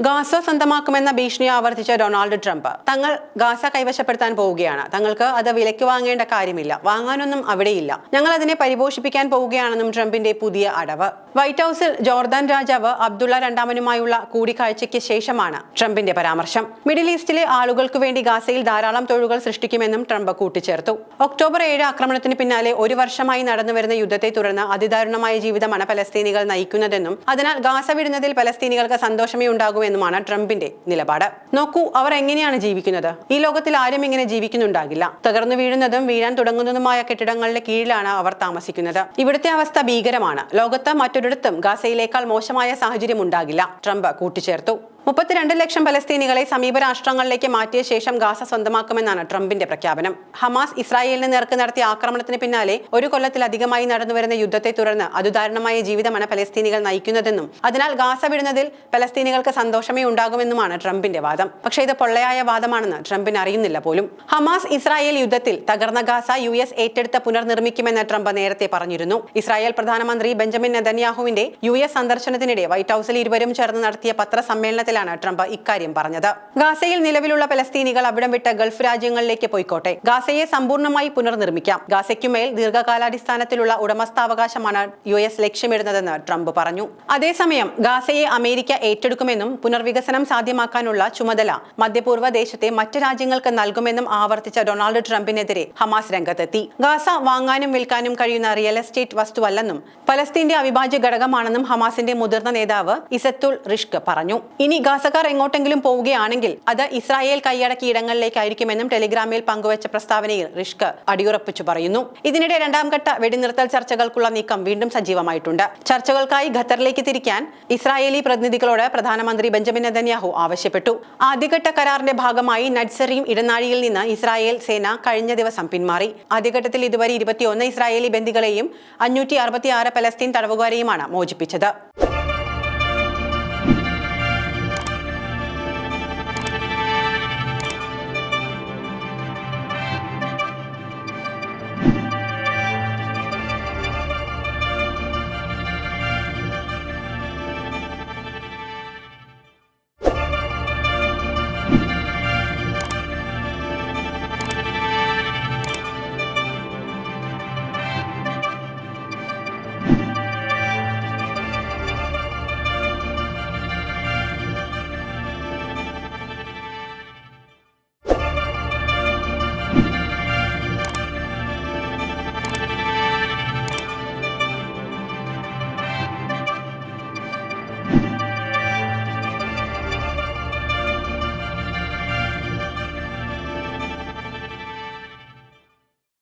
Gaza സ്വന്തമാക്കുമെന്ന ഭീഷണി ആവർത്തിച്ച ഡൊണാൾഡ് ട്രംപ്. തങ്ങൾ ഗാസ കൈവശപ്പെടുത്താൻ പോവുകയാണ്. തങ്ങൾക്ക് അത് വിലയ്ക്ക് വാങ്ങേണ്ട കാര്യമില്ല. വാങ്ങാനൊന്നും അവിടെയില്ല. ഞങ്ങൾ അതിനെ പരിപോഷിപ്പിക്കാൻ പോവുകയാണെന്നും ട്രംപിന്റെ പുതിയ അടവ്. വൈറ്റ് ഹൌസിൽ ജോർദാൻ രാജാവ് അബ്ദുള്ള രണ്ടാമനുമായുള്ള കൂടിക്കാഴ്ചയ്ക്ക് ശേഷമാണ് ട്രംപിന്റെ പരാമർശം. മിഡിൽ ഈസ്റ്റിലെ ആളുകൾക്ക് വേണ്ടി ഗാസയിൽ ധാരാളം തൊഴിലുകൾ സൃഷ്ടിക്കുമെന്നും ട്രംപ് കൂട്ടിച്ചേർത്തു. ഒക്ടോബർ ഏഴ് ആക്രമണത്തിന് പിന്നാലെ ഒരു വർഷമായി നടന്നുവരുന്ന യുദ്ധത്തെ തുടർന്ന് അതിദാരുണമായ ജീവിതമാണ് പലസ്തീനികൾ നയിക്കുന്നതെന്നും അതിനാൽ ഗാസ വിടുന്നതിൽ പലസ്തീനികൾക്ക് സന്തോഷമേ ഉണ്ടാകുമെന്നുമാണ് ട്രംപിന്റെ നിലപാട്. നോക്കൂ അവർ എങ്ങനെയാണ് ജീവിക്കുന്നത്? ഈ ലോകത്തിൽ ആരും ഇങ്ങനെ ജീവിക്കുന്നുണ്ടാകില്ല. തകർന്നു വീഴുന്നതും വീഴാൻ തുടങ്ങുന്നതുമായ കെട്ടിടങ്ങളുടെ കീഴിലാണ് അവർ താമസിക്കുന്നത്. ഇവിടുത്തെ അവസ്ഥ ഭീകരമാണ്. ലോകത്ത് മറ്റൊരിടത്തും ഗാസയിലേക്കാൾ മോശമായ സാഹചര്യം ഉണ്ടാകില്ല ട്രംപ് കൂട്ടിച്ചേർത്തു. മുപ്പത്തിരണ്ട് ലക്ഷം പലസ്തീനികളെ സമീപ രാഷ്ട്രങ്ങളിലേക്ക് മാറ്റിയ ശേഷം ഗാസ സ്വന്തമാക്കുമെന്നാണ് ട്രംപിന്റെ പ്രഖ്യാപനം. ഹമാസ് ഇസ്രായേലിന് നേർക്ക് നടത്തിയ ആക്രമണത്തിന് പിന്നാലെ ഒരു കൊല്ലത്തിലധികമായി നടന്നുവരുന്ന യുദ്ധത്തെ തുടർന്ന് അതുദാരുണമായ ജീവിതമാണ് പലസ്തീനികൾ നയിക്കുന്നതെന്നും അതിനാൽ ഗാസ വിടുന്നതിൽ പലസ്തീനികൾക്ക് സന്തോഷമേ ഉണ്ടാകുമെന്നുമാണ് ട്രംപിന്റെ വാദം. പക്ഷേ ഇത് പൊള്ളയായ വാദമാണെന്ന് ട്രംപിന് അറിയുന്നില്ല പോലും. ഹമാസ് ഇസ്രായേൽ യുദ്ധത്തിൽ തകർന്ന ഗാസ യു എസ് ഏറ്റെടുത്ത് പുനർനിർമ്മിക്കുമെന്ന് ട്രംപ് നേരത്തെ പറഞ്ഞിരുന്നു. ഇസ്രായേൽ പ്രധാനമന്ത്രി ബെഞ്ചമിൻ നെതന്യാഹുവിന്റെ യു എസ് സന്ദർശനത്തിനിടെ വൈറ്റ് ഹൌസിൽ ഇരുവരും ചേർന്ന് നടത്തിയ പത്രസമ്മേളനത്തിലാണ് ട്രംപ് ഇക്കാര്യം പറഞ്ഞത്. ഗാസയിൽ നിലവിലുള്ള പലസ്തീനികൾ അവിടം വിട്ട് ഗൾഫ് രാജ്യങ്ങളിലേക്ക് പോയിക്കോട്ടെ. ഗാസയെ സമ്പൂർണമായി പുനർനിർമ്മിക്കാം. ഗാസയ്ക്കുമേൽ ദീർഘകാലാടിസ്ഥാനത്തിലുള്ള ഉടമസ്ഥാവകാശമാണ് യു എസ് ലക്ഷ്യമിടുന്നതെന്ന് ട്രംപ് പറഞ്ഞു. അതേസമയം ഗാസയെ അമേരിക്ക ഏറ്റെടുക്കുമെന്നും പുനർവികസനം സാധ്യമാക്കാനുള്ള ചുമതല മധ്യപൂർവ ദേശത്തെ മറ്റ് രാജ്യങ്ങൾക്ക് നൽകുമെന്നും ആവർത്തിച്ച ഡൊണാൾഡ് ട്രംപിനെതിരെ ഹമാസ് രംഗത്തെത്തി. ഗാസ വാങ്ങാനും വിൽക്കാനും കഴിയുന്ന റിയൽ എസ്റ്റേറ്റ് വസ്തുവല്ലെന്നും പലസ്തീന്റെ അവിഭാജ്യ ഘടകമാണെന്നും ഹമാസിന്റെ മുതിർന്ന നേതാവ് ഇസത്തുൽ റിഷ്ക് പറഞ്ഞു. ഇനി ഗാസക്കാർ എങ്ങോട്ടെങ്കിലും പോവുകയാണെങ്കിൽ അത് ഇസ്രായേൽ കൈയടക്കിയ ഇടങ്ങളിലേക്കായിരിക്കുമെന്നും ടെലിഗ്രാമിൽ പങ്കുവച്ച പ്രസ്താവനയിൽ റിഷ്ക് അടിയുറപ്പിച്ചു പറയുന്നു. ഇതിനിടെ രണ്ടാം ഘട്ട വെടിനിർത്തൽ ചർച്ചകൾക്കുള്ള നീക്കം വീണ്ടും സജീവമായിട്ടുണ്ട്. ചർച്ചകൾക്കായി ഖത്തറിലേക്ക് തിരിക്കാൻ ഇസ്രായേലി പ്രതിനിധികളോട് പ്രധാനമന്ത്രി ബെഞ്ചമിൻ നെതന്യാഹു ആവശ്യപ്പെട്ടു. ആദ്യഘട്ട കരാറിന്റെ ഭാഗമായി നഡ്സറിയും ഇടനാഴിയിൽ നിന്ന് ഇസ്രായേൽ സേന കഴിഞ്ഞ ദിവസം പിന്മാറി. ആദ്യഘട്ടത്തിൽ ഇതുവരെ ഇരുപത്തിയൊന്ന് ഇസ്രായേലി ബന്ദികളെയും അഞ്ഞൂറ്റി അറുപത്തിയാറ് പലസ്തീൻ തടവുകാരെയുമാണ് മോചിപ്പിച്ചത്.